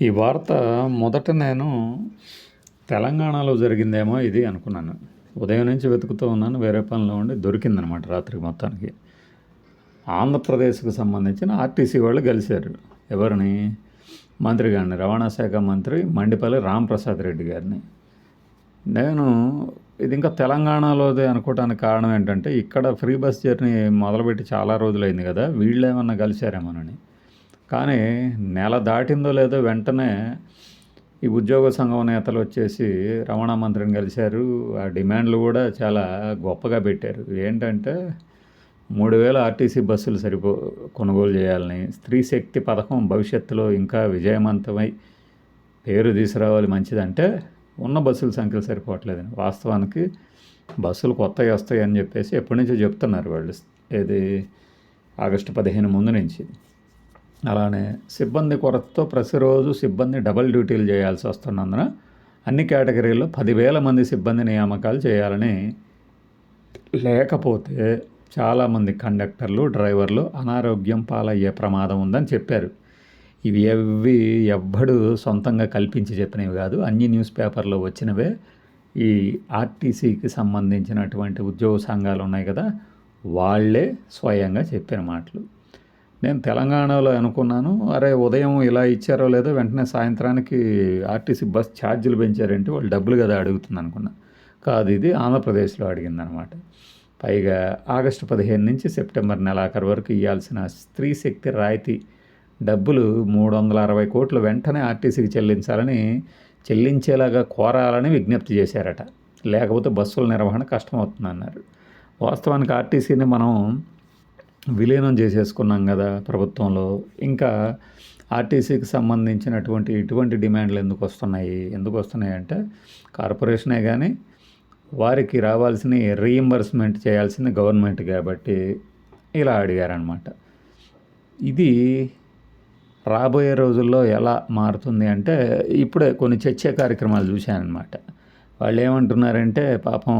ఈ వార్త మొదట నేను తెలంగాణలో జరిగిందేమో ఇది అనుకున్నాను. ఉదయం నుంచి వెతుకుతూ ఉన్నాను వేరే పనిలో ఉండి దొరికిందనమాట రాత్రికి మొత్తానికి. ఆంధ్రప్రదేశ్కు సంబంధించిన ఆర్టీసీ వాళ్ళు కలిశారు ఎవరిని? మంత్రి గారిని రవాణా శాఖ మంత్రి మండిపల్లి రాంప్రసాద్ రెడ్డి గారిని. నేను ఇది ఇంకా తెలంగాణలోదే అనుకోవడానికి కారణం ఏంటంటే ఇక్కడ ఫ్రీ బస్ జర్నీ మొదలుపెట్టి చాలా రోజులైంది కదా వీళ్ళు ఏమన్నా కలిశారేమోనని కానీ నెల దాటిందో లేదో వెంటనే ఈ ఉద్యోగ సంఘం నేతలు వచ్చేసి రవాణా మంత్రిని కలిశారు. ఆ డిమాండ్లు కూడా చాలా గొప్పగా పెట్టారు. ఏంటంటే మూడు వేల ఆర్టీసీ బస్సులు సరిపో కొనుగోలు చేయాలని స్త్రీ శక్తి పథకం భవిష్యత్తులో ఇంకా విజయవంతమై పేరు తీసుకురావాలి మంచిదంటే ఉన్న బస్సుల సంఖ్యలు సరిపోవట్లేదని. వాస్తవానికి బస్సులు కొత్తవి వస్తాయి అని చెప్పేసి ఎప్పటి నుంచో చెప్తున్నారు వాళ్ళు. ఏది ఆగస్టు పదిహేను ముందు నుంచి. అలానే సిబ్బంది కొరతతో ప్రతిరోజు సిబ్బంది డబల్ డ్యూటీలు చేయాల్సి వస్తున్నందున అన్ని కేటగిరీల్లో పదివేల మంది సిబ్బంది నియామకాలు చేయాలని లేకపోతే చాలామంది కండక్టర్లు డ్రైవర్లు అనారోగ్యం పాలయ్యే ప్రమాదం ఉందని చెప్పారు. ఇవి ఎవి ఎవ్వడు సొంతంగా కల్పించి చెప్పినవి కాదు. అన్ని న్యూస్ పేపర్లో వచ్చినవే. ఈ ఆర్టీసీకి సంబంధించినటువంటి ఉద్యోగ సంఘాలు ఉన్నాయి కదా వాళ్ళే స్వయంగా చెప్పిన మాటలు. నేను తెలంగాణలో అనుకున్నాను అరే ఉదయం ఇలా ఇచ్చారో లేదో వెంటనే సాయంత్రానికి ఆర్టీసీ బస్ ఛార్జీలు పెంచారంటే వాళ్ళు డబ్బులు కదా అడుగుతుంది అనుకున్నా. కాదు ఇది ఆంధ్రప్రదేశ్లో అడిగిందనమాట. పైగా ఆగస్టు పదిహేను నుంచి సెప్టెంబర్ నెలాఖరు వరకు ఇవ్వాల్సిన స్త్రీ శక్తి రాయితీ డబ్బులు మూడు వందల అరవై కోట్లు వెంటనే ఆర్టీసీకి చెల్లించాలని చెల్లించేలాగా కోరాలని విజ్ఞప్తి చేశారట. లేకపోతే బస్సుల నిర్వహణ కష్టమవుతుందన్నారు. వాస్తవానికి ఆర్టీసీని మనం విలీనం చేసేసుకున్నాం కదా ప్రభుత్వంలో. ఇంకా ఆర్టీసీకి సంబంధించినటువంటి ఇటువంటి డిమాండ్లు ఎందుకు వస్తున్నాయి? ఎందుకు వస్తున్నాయి అంటే కార్పొరేషనే కానీ వారికి రావాల్సిన రీఎంబర్స్మెంట్ చేయాల్సింది గవర్నమెంట్ కాబట్టి ఇలా అడిగారనమాట ఇది రాబోయే రోజుల్లో ఎలా మారుతుంది అంటే ఇప్పుడే కొన్ని చర్చ కార్యక్రమాలు చూశానమాట వాళ్ళు ఏమంటున్నారంటే పాపం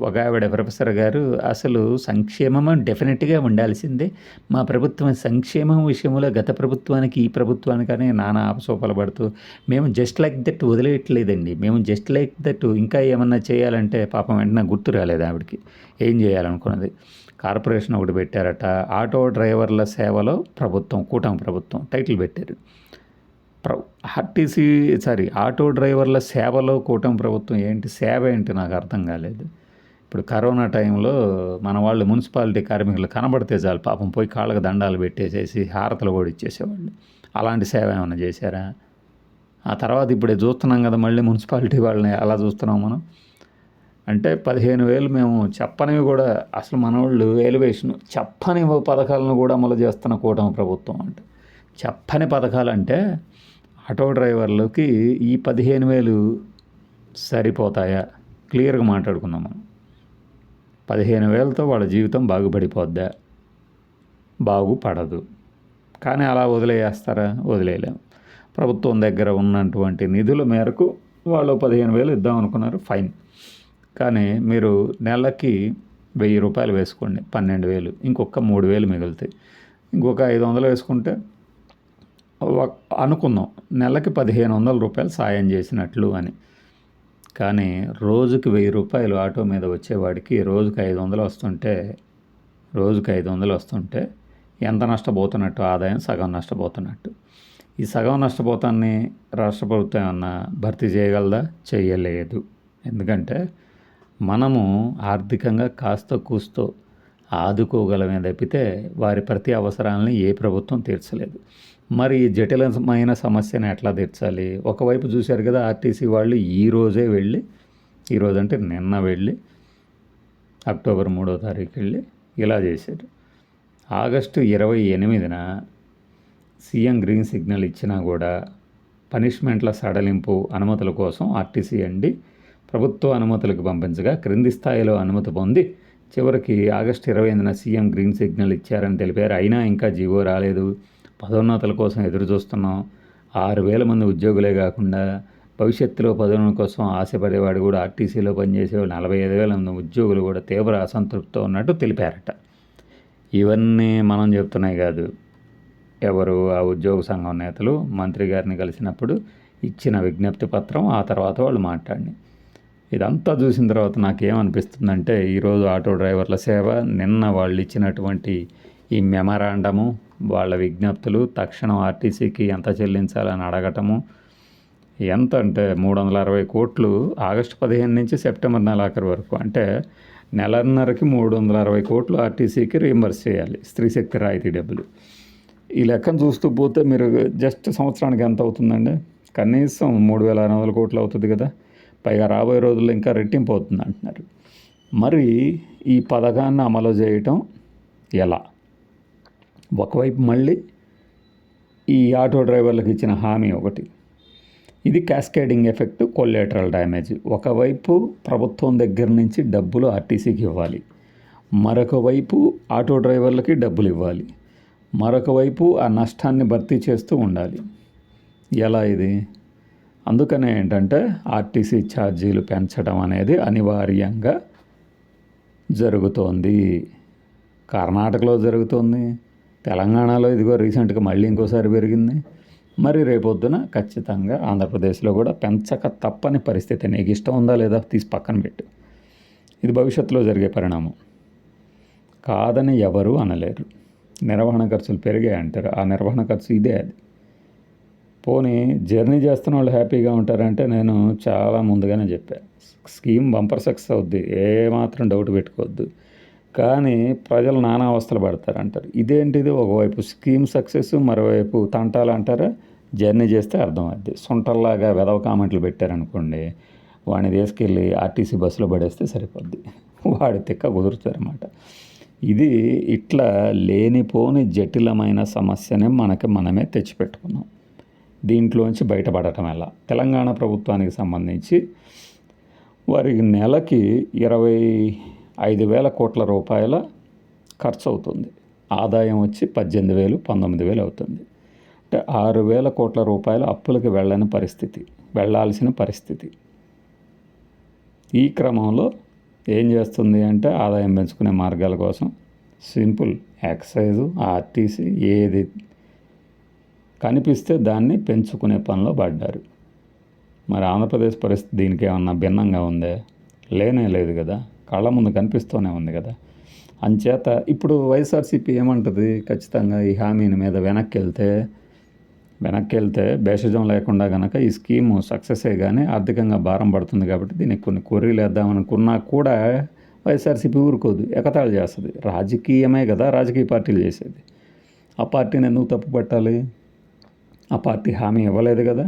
ఒక ఆవిడ ప్రొఫెసర్ గారు అసలు సంక్షేమం డెఫినెట్గా ఉండాల్సిందే. మా ప్రభుత్వం సంక్షేమం విషయంలో గత ప్రభుత్వానికి ఈ ప్రభుత్వానికనే నానా ఆపసోపాలు పడుతూ మేము జస్ట్ లైక్ దట్ వదిలేయట్లేదండి. మేము జస్ట్ లైక్ దట్ ఇంకా ఏమన్నా చేయాలంటే పాపం వెంటనే గుర్తు రాలేదు ఆవిడకి. ఏం చేయాలనుకున్నది? కార్పొరేషన్ ఒకటి పెట్టారట ఆటో డ్రైవర్ల సేవలో ప్రభుత్వం కూటమి ప్రభుత్వం టైటిల్ పెట్టారు. ప్ర ఆర్టీసీ సారీ ఆటో డ్రైవర్ల సేవలో కూటమి ప్రభుత్వం ఏంటి సేవ ఏంటి నాకు అర్థం కాలేదు. ఇప్పుడు కరోనా టైంలో మన వాళ్ళు మున్సిపాలిటీ కార్మికులు కనబడితే చాలు పాపం పోయి కాళ్ళకు దండాలు పెట్టేసేసి హారతలు కూడా ఇచ్చేసేవాళ్ళు. అలాంటి సేవ ఏమైనా చేశారా? ఆ తర్వాత ఇప్పుడు చూస్తున్నాం కదా మళ్ళీ మున్సిపాలిటీ వాళ్ళని అలా చూస్తున్నాం మనం. అంటే పదిహేను వేలు మేము చెప్పనివి కూడా అసలు మన వాళ్ళు ఎలివేషన్ చెప్పని పథకాలను కూడా అమలు చేస్తున్న కూటమి ప్రభుత్వం అంటే. చెప్పని పథకాలు అంటే ఆటో డ్రైవర్లకి ఈ పదిహేను వేలు సరిపోతాయా? క్లియర్గా మాట్లాడుకుందాం మనం. పదిహేను వేలతో వాళ్ళ జీవితం బాగుపడిపోద్దా? బాగుపడదు. కానీ అలా వదిలేస్తారా? వదిలేయలేం. ప్రభుత్వం దగ్గర ఉన్నటువంటి నిధుల మేరకు వాళ్ళు పదిహేను వేలు ఇద్దాం అనుకున్నారు. ఫైన్. కానీ మీరు నెలకి వెయ్యి రూపాయలు వేసుకోండి. పన్నెండు వేలు. ఇంకొక మూడు వేలు మిగులుతాయి. ఇంకొక ఐదు వందలు వేసుకుంటే అనుకుందాం నెలకి పదిహేను వందల రూపాయలు సాయం చేసినట్లు అని. కానీ రోజుకి వెయ్యి రూపాయలు ఆటో మీద వచ్చేవాడికి రోజుకి ఐదు వందలు వస్తుంటే రోజుకి ఐదు వందలు వస్తుంటే ఎంత నష్టపోతున్నట్టు? ఆదాయం సగం నష్టపోతున్నట్టు. ఈ సగం నష్టపోతాన్ని రాష్ట్ర ప్రభుత్వం ఏమన్నా భర్తీ చేయగలదా? చేయలేదు. ఎందుకంటే మనము ఆర్థికంగా కాస్త కూస్తో ఆదుకోగలమే తప్పితే వారి ప్రతి అవసరాలని ఏ ప్రభుత్వం తీర్చలేదు. మరి ఈ జటిలమైన సమస్యను ఎట్లా తీర్చాలి? ఒకవైపు చూశారు కదా ఆర్టీసీ వాళ్ళు ఈరోజే వెళ్ళి ఈరోజు అంటే నిన్న వెళ్ళి అక్టోబర్ మూడో తారీఖు వెళ్ళి ఇలా చేశారు. ఆగస్టు ఇరవై ఎనిమిదిన సీఎం గ్రీన్ సిగ్నల్ ఇచ్చినా కూడా పనిష్మెంట్ల సడలింపు అనుమతుల కోసం ఆర్టీసీ అండి ప్రభుత్వ అనుమతులకు పంపించగా క్రింది స్థాయిలో అనుమతి పొంది చివరికి ఆగస్టు ఇరవై ఎనిమిదిన సీఎం గ్రీన్ సిగ్నల్ ఇచ్చారని తెలిపారు. అయినా ఇంకా జీవో రాలేదు. పదోన్నతుల కోసం ఎదురు చూస్తున్నాం ఆరు వేల మంది ఉద్యోగులే కాకుండా భవిష్యత్తులో పదోన్నతుల కోసం ఆశపడేవాడు కూడా ఆర్టీసీలో పనిచేసే నలభై ఐదు వేల మంది ఉద్యోగులు కూడా తీవ్ర అసంతృప్తితో ఉన్నట్టు తెలిపారట. ఇవన్నీ మనం చెప్తున్నాయి కాదు. ఎవరు ఆ ఉద్యోగ సంఘం నేతలు మంత్రి గారిని కలిసినప్పుడు ఇచ్చిన విజ్ఞప్తి పత్రం ఆ తర్వాత వాళ్ళు మాట్లాడి ఇదంతా చూసిన తర్వాత నాకేమనిపిస్తుందంటే ఈరోజు ఆటో డ్రైవర్ల సేవ నిన్న వాళ్ళు ఇచ్చినటువంటి ఈ మెమరాండము వాళ్ళ విజ్ఞప్తులు తక్షణం ఆర్టీసీకి ఎంత చెల్లించాలని అడగటము ఎంత అంటే మూడు వందల అరవై కోట్లు ఆగస్టు పదిహేను నుంచి సెప్టెంబర్ నెలాఖరు వరకు. అంటే నెలన్నరకి మూడు వందల అరవై కోట్లు ఆర్టీసీకి రీంబర్స్ చేయాలి స్త్రీశక్తి రాయితీ డబ్బులు. ఈ లెక్కను చూస్తూ పోతే మీరు జస్ట్ సంవత్సరానికి ఎంత అవుతుందండి? కనీసం మూడు వేల ఆరు వందల కోట్లు అవుతుంది కదా. పైగా రాబోయే రోజుల్లో ఇంకా రెట్టింపు అవుతుంది అంటున్నారు. మరి ఈ పథకాన్ని అమలు చేయటం ఎలా? ఒకవైపు మళ్ళీ ఈ ఆటో డ్రైవర్లకు ఇచ్చిన హామీ ఒకటి. ఇది క్యాస్కేడింగ్ ఎఫెక్ట్ కొల్లేటరల్ డ్యామేజ్. ఒకవైపు ప్రభుత్వం దగ్గర నుంచి డబ్బులు ఆర్టీసీకి ఇవ్వాలి. మరొక వైపు ఆటో డ్రైవర్లకి డబ్బులు ఇవ్వాలి. మరొక వైపు ఆ నష్టాన్ని భర్తీ చేస్తూ ఉండాలి. ఎలా ఇది? అందుకనే ఏంటంటే ఆర్టీసీ ఛార్జీలు పెంచడం అనేది అనివార్యంగా జరుగుతోంది. కర్ణాటకలో జరుగుతోంది. తెలంగాణలో ఇదిగో రీసెంట్గా మళ్ళీ ఇంకోసారి పెరిగింది. మరి రేపొద్దున ఖచ్చితంగా ఆంధ్రప్రదేశ్లో కూడా పెంచక తప్పని పరిస్థితి నీకు ఇష్టం ఉందా లేదా తీసి పక్కన పెట్టు. ఇది భవిష్యత్తులో జరిగే పరిణామం. కాదని ఎవరూ అనలేరు. నిర్వహణ ఖర్చులు పెరిగాయి అంటారు. ఆ నిర్వహణ ఖర్చు ఇదే అది. పోనీ జర్నీ చేస్తున్న వాళ్ళు హ్యాపీగా ఉంటారంటే నేను చాలా ముందుగానే చెప్పాను స్కీమ్ బంపర్ సక్సెస్ అవుద్ది ఏమాత్రం డౌట్ పెట్టుకోవద్దు. కానీ ప్రజలు నానా అవస్థలు పడతారు అంటారు. ఇదేంటిది? ఒకవైపు స్కీమ్ సక్సెస్ మరోవైపు తంటాలు అంటారా? జర్నీ చేస్తే అర్థమవుద్ది సొంటల్లాగా వెదవ కామెంట్లు పెట్టారనుకోండి వాడిని తీసుకెళ్ళి ఆర్టీసీ బస్సులో పడేస్తే సరిపోద్ది. వాడి తిక్క కుదురుతారన్నమాట. ఇది ఇట్లా లేనిపోని జటిలమైన సమస్యనే మనకి మనమే తెచ్చిపెట్టుకున్నాం. దీంట్లోంచి బయటపడటం ఎలా? తెలంగాణ ప్రభుత్వానికి సంబంధించి వారి నెలకి ఇరవై ఐదు వేల కోట్ల రూపాయల ఖర్చు అవుతుంది ఆదాయం వచ్చి పద్దెనిమిది వేలు పంతొమ్మిది వేలు అవుతుంది. అంటే ఆరు వేల కోట్ల రూపాయల అప్పులకు వెళ్ళని పరిస్థితి వెళ్ళాల్సిన పరిస్థితి. ఈ క్రమంలో ఏం చేస్తుంది అంటే ఆదాయం పెంచుకునే మార్గాల కోసం సింపుల్ ఎక్సైజు ఆర్టీసీ ఏది కనిపిస్తే దాన్ని పెంచుకునే పనిలో పడ్డారు. మరి ఆంధ్రప్రదేశ్ పరిస్థితి దీనికి ఏమన్నా భిన్నంగా ఉందే? లేనే లేదు కదా. కళ్ళ ముందు కనిపిస్తూనే ఉంది కదా. అంచేత ఇప్పుడు వైఎస్ఆర్సీపీ ఏమంటుంది? ఖచ్చితంగా ఈ హామీని మీద వెనక్కి వెళ్తే వెనక్కి వెళ్తే భేషజం లేకుండా కనుక ఈ స్కీము సక్సెస్ కానీ ఆర్థికంగా భారం పడుతుంది కాబట్టి దీనికి కొన్ని కొర్రీలు వేద్దామనుకున్నా కూడా వైఎస్ఆర్సీపీ ఊరుకోదు. ఎకతాళి చేస్తుంది. రాజకీయమే కదా. రాజకీయ పార్టీలు చేసేది. ఆ పార్టీని ఎందుకు తప్పు పట్టాలి ఆ పార్టీ హామీ ఇవ్వలేదు కదా.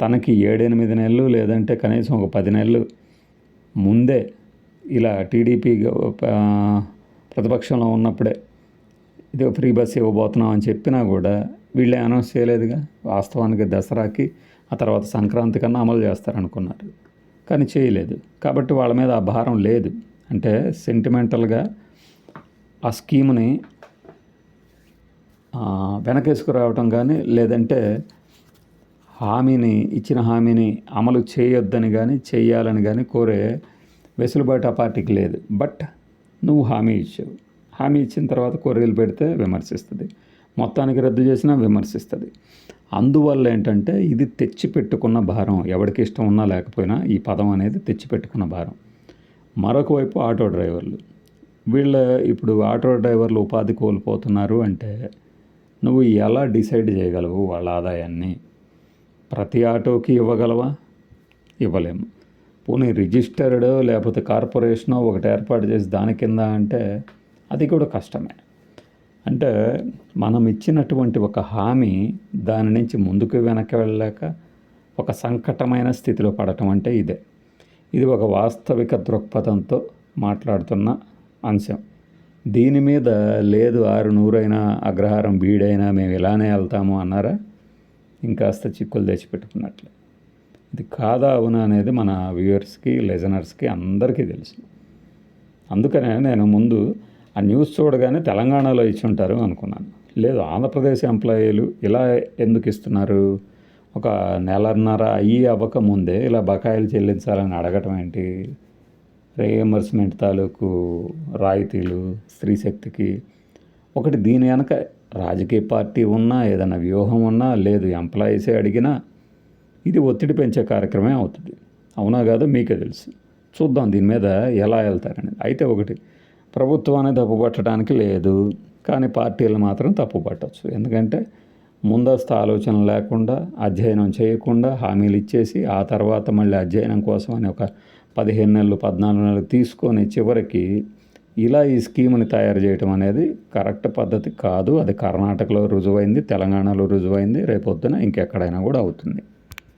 తనకి ఏడెనిమిది నెలలు లేదంటే కనీసం ఒక పది నెలలు ముందే ఇలా టీడీపీ ప్రతిపక్షంలో ఉన్నప్పుడే ఇది ఫ్రీ బస్ ఇవ్వబోతున్నాం అని చెప్పినా కూడా వీళ్ళే అనౌన్స్ చేయలేదుగా. వాస్తవానికి దసరాకి ఆ తర్వాత సంక్రాంతి కన్నా అమలు చేస్తారనుకున్నారు. కానీ చేయలేదు. కాబట్టి వాళ్ళ మీద ఆ భారం లేదు. అంటే సెంటిమెంటల్గా ఆ స్కీమ్ని వెనకేసుకురావటం కానీ లేదంటే హామీని ఇచ్చిన హామీని అమలు చేయొద్దని కానీ చేయాలని కానీ కోరే వెసులుబాటు ఆ పార్టీకి లేదు. బట్ నువ్వు హామీ ఇచ్చావు. హామీ ఇచ్చిన తర్వాత కొర్రీలు పెడితే విమర్శిస్తుంది. మొత్తానికి రద్దు చేసినా విమర్శిస్తుంది. అందువల్ల ఏంటంటే ఇది తెచ్చిపెట్టుకున్న భారం. ఎవరికి ఇష్టం ఉన్నా లేకపోయినా ఈ పదం అనేది తెచ్చిపెట్టుకున్న భారం. మరొక వైపు ఆటో డ్రైవర్లు. వీళ్ళ ఇప్పుడు ఆటో డ్రైవర్లు ఉపాధి కోల్పోతున్నారు అంటే నువ్వు ఎలా డిసైడ్ చేయగలవు వాళ్ళ ఆదాయాన్ని? ప్రతి ఆటోకి ఇవ్వగలవా? ఇవ్వలేము. పోనీ రిజిస్టర్డ్ లేకపోతే కార్పొరేషనో ఒకటి ఏర్పాటు చేసి దాని కింద అంటే అది కూడా కష్టమే. అంటే మనం ఇచ్చినటువంటి ఒక హామీ దాని నుంచి ముందుకు వెనక్కి వెళ్ళలేక ఒక సంకటమైన స్థితిలో పడటం అంటే ఇదే. ఇది ఒక వాస్తవిక దృక్పథంతో మాట్లాడుతున్న అంశం. దీని మీద లేదు ఆరు నూరైనా అగ్రహారం బీడైనా మేము ఇలానే వెళ్తాము అన్నారా? ఇంకాస్త చిక్కులు తెచ్చిపెట్టుకున్నట్లే. ఇది కాదా అవునా అనేది మన వ్యూవర్స్కి లెజనర్స్కి అందరికీ తెలుసు. అందుకనే నేను ముందు ఆ న్యూస్ చూడగానే తెలంగాణలో ఇచ్చి ఉంటారు అనుకున్నాను. లేదు ఆంధ్రప్రదేశ్ ఎంప్లాయీలు ఇలా ఎందుకు ఇస్తున్నారు? ఒక నెలన్నర అయ్యి అవ్వక ముందే ఇలా బకాయిలు చెల్లించాలని అడగటం ఏంటి? రీఎంబర్స్మెంట్ తాలూకు రాయితీలు స్త్రీశక్తికి. ఒకటి దీని వెనక రాజకీయ పార్టీ ఉన్నా ఏదైనా వ్యూహం ఉన్నా లేదు ఎంప్లాయీసే అడిగినా ఇది ఒత్తిడి పెంచే కార్యక్రమే అవుతుంది. అవునా కాదో మీకే తెలుసు. చూద్దాం దీని మీద ఎలా వెళ్తారని అయితే ఒకటి ప్రభుత్వాన్ని తప్పుపట్టడానికి లేదు కానీ పార్టీలు మాత్రం తప్పుపట్టచ్చు. ఎందుకంటే ముందస్తు ఆలోచన లేకుండా అధ్యయనం చేయకుండా హామీలు ఇచ్చేసి ఆ తర్వాత మళ్ళీ అధ్యయనం కోసం అని ఒక పదిహేను నెలలు పద్నాలుగు నెలలు తీసుకొని చివరికి ఇలా ఈ స్కీమ్ని తయారు చేయటం అనేది కరెక్ట్ పద్ధతి కాదు. అది కర్ణాటకలో రుజువైంది తెలంగాణలో రుజువైంది రేపొద్దున ఇంకెక్కడైనా కూడా అవుతుంది.